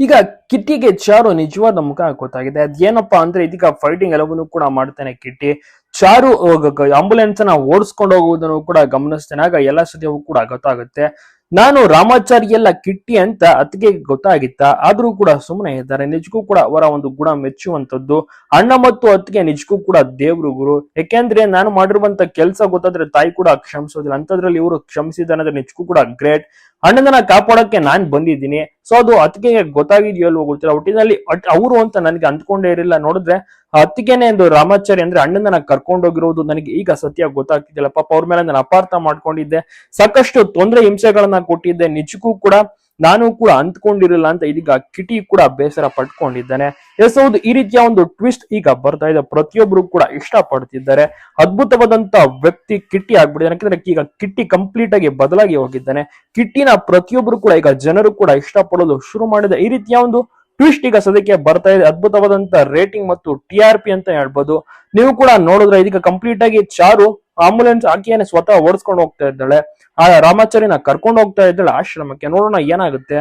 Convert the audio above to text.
ಈಗ ಕಿಟ್ಟಿಗೆ ಚಾರು ನಿಜವಾದ ಮುಖ ಗೊತ್ತಾಗಿದೆ ಅದೇನಪ್ಪಾ ಅಂದ್ರೆ ಇದೀಗ ಫೈಟಿಂಗ್ ಎಲ್ಲವನ್ನೂ ಕೂಡ ಮಾಡ್ತಾನೆ ಕಿಟ್ಟಿ. ಚಾರು ಆಂಬುಲೆನ್ಸ್ನ ಓಡಿಸ್ಕೊಂಡು ಹೋಗುವುದನ್ನು ಕೂಡ ಗಮನಿಸ್ತೇನೆ ಆಗ ಎಲ್ಲ ಸದ್ಯವೂ ಕೂಡ ಗೊತ್ತಾಗುತ್ತೆ. ನಾನು ರಾಮಾಚಾರಿ ಎಲ್ಲ ಕಿಟ್ಟಿ ಅಂತ ಅತ್ತಿಗೆ ಗೊತ್ತಾಗಿತ್ತ. ಆದ್ರೂ ಕೂಡ ಸುಮ್ಮನೆ ಇದ್ದಾರೆ. ನಿಜಕ್ಕೂ ಕೂಡ ಅವರ ಒಂದು ಗುಣ ಮೆಚ್ಚುವಂತದ್ದು ಅಣ್ಣ ಮತ್ತು ಅತ್ತಿಗೆ ನಿಜಕ್ಕೂ ಕೂಡ ದೇವ್ರು ಗುರು. ಯಾಕೆಂದ್ರೆ ನಾನು ಮಾಡಿರುವಂತ ಕೆಲಸ ಗೊತ್ತಾದ್ರೆ ತಾಯಿ ಕೂಡ ಕ್ಷಮಿಸೋದಿಲ್ಲ. ಅಂತದ್ರಲ್ಲಿ ಇವರು ಕ್ಷಮಿಸಿದ್ದಾನೆ ಅಂದ್ರೆ ನಿಜಕ್ಕೂ ಕೂಡ ಗ್ರೇಟ್. ಅಣ್ಣನ ಕಾಪಾಡಕ್ಕೆ ನಾನ್ ಬಂದಿದ್ದೀನಿ. ಸೊ ಅದು ಅತ್ತಿಗೆ ಗೊತ್ತಾಗಿದೆಯೋ ಅಲ್ವೋ ಗೊತ್ತಿಲ್ಲ. ಒಟ್ಟಿನಲ್ಲಿ ಅವರು ಅಂತ ನನಗೆ ಅಂದ್ಕೊಂಡೇ ಇರಲಿಲ್ಲ. ನೋಡಿದ್ರೆ ಅತ್ತಿಗೆನೆ ಎಂದು ರಾಮಾಚಾರಿ ಅಂದ್ರೆ ಅಣ್ಣನ ಕರ್ಕೊಂಡೋಗಿರೋದು ನನಗೆ ಈಗ ಸತ್ಯ ಗೊತ್ತಾಗ್ತಿದ್ದಿಲ್ಲ. ಪಾಪ ಅವ್ರ ಮೇಲೆ ನಾನು ಅಪಾರ್ಥ ಮಾಡ್ಕೊಂಡಿದ್ದೆ. ಸಾಕಷ್ಟು ತೊಂದರೆ ಹಿಂಸೆಗಳನ್ನ ಕೊಟ್ಟಿದ್ದೆ. ನಿಜಕ್ಕೂ ಕೂಡ ನಾನು ಕೂಡ ಅಂತ್ಕೊಂಡಿರಲಿಲ್ಲ ಅಂತ ಇದೀಗ ಕಿಟಿ ಕೂಡ ಬೇಸರ ಪಟ್ಕೊಂಡಿದ್ದಾನೆ ಎಸ್ ಹೌದು, ಈ ರೀತಿಯ ಒಂದು ಟ್ವಿಸ್ಟ್ ಈಗ ಬರ್ತಾ ಇದೆ. ಪ್ರತಿಯೊಬ್ರು ಕೂಡ ಇಷ್ಟ ಪಡ್ತಿದ್ದಾರೆ ಅದ್ಭುತವಾದಂತ ವ್ಯಕ್ತಿ ಕಿಟ್ಟಿ ಆಗ್ಬಿಟ್ಟಿದ್ದಾನೆ. ಯಾಕಂದ್ರೆ ಈಗ ಕಿಟ್ಟಿ ಕಂಪ್ಲೀಟ್ ಆಗಿ ಬದಲಾಗಿ ಹೋಗಿದ್ದಾನೆ. ಕಿಟ್ಟಿನ ಪ್ರತಿಯೊಬ್ರು ಕೂಡ, ಈಗ ಜನರು ಕೂಡ ಇಷ್ಟಪಡಲು ಶುರು ಮಾಡಿದ. ಈ ರೀತಿಯ ಒಂದು ಟ್ವಿಸ್ಟ್ ಈಗ ಸದ್ಯಕ್ಕೆ ಬರ್ತಾ ಇದೆ ಅದ್ಭುತವಾದಂತ ರೇಟಿಂಗ್ ಮತ್ತು ಟಿ ಆರ್ ಪಿ ಅಂತ ಹೇಳ್ಬೋದು. ನೀವು ಕೂಡ ನೋಡಿದ್ರೆ ಇದಕ್ಕೆ ಕಂಪ್ಲೀಟ್ ಆಗಿ ಚಾರು ಆಂಬುಲೆನ್ಸ್ ಆಕೆಯನ್ನೇ ಸ್ವತಃ ಓಡಿಸ್ಕೊಂಡು ಹೋಗ್ತಾ ಇದ್ದಾಳೆ. ಆ ರಾಮಾಚಾರಿನ ಕರ್ಕೊಂಡು ಹೋಗ್ತಾ ಇದ್ದಾಳೆ. ಆಶ್ರಮಕ್ಕೆ ನೋಡೋಣ ಏನಾಗುತ್ತೆ.